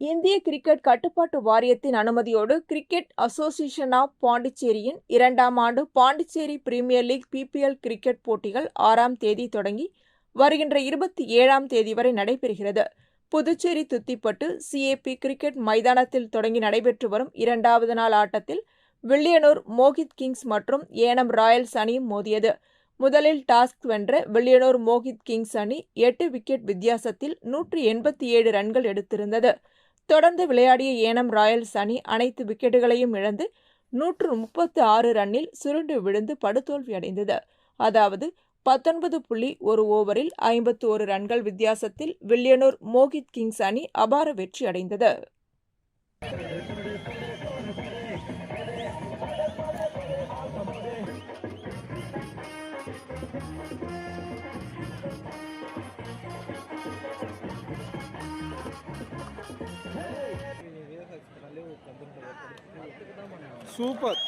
இந்திய கிரிக்கெட் கட்டுப்பாட்டு வாரியத்தின் அனுமதியோடு கிரிக்கெட் அசோசியேஷன் ஆஃப் பாண்டிச்சேரியின் இரண்டாம் ஆண்டு Pondicherry premier league PPL cricket போட்டிகள் ஆறாம் தேதி தொடங்கி வருகின்ற இருபத்தி ஏழாம் தேதி வரை நடைபெறுகிறது. புதுச்சேரி துத்திப்பட்டு சிஏபி கிரிக்கெட் மைதானத்தில் தொடங்கி நடைபெற்று வரும் இரண்டாவது நாள் ஆட்டத்தில் வில்லியனூர் மோகித் கிங்ஸ் மற்றும் ஏனம் ராயல்ஸ் அணியும் மோதியது. முதலில் டாஸ்க் வென்ற வில்லியனூர் மோகித் கிங்ஸ் அணி எட்டு விக்கெட் வித்தியாசத்தில் நூற்றி எண்பத்தி ஏழு ரன்கள் எடுத்திருந்தது. தொடர்ந்து விளையாடிய ஏனம் ராயல்ஸ் அணி அனைத்து விக்கெட்டுகளையும் இழந்து நூற்று முப்பத்து ஆறு ரன்னில் சுருண்டு விழுந்து படுதோல்வி அடைந்தது. அதாவது பத்தொன்பது புள்ளி ஒரு ஓவரில் ஐம்பத்து ஒரு ரன்கள் வித்தியாசத்தில் வில்லியனூர் மோகித் கிங்ஸ் அணி அபார வெற்றி அடைந்தது. சூப்பர்.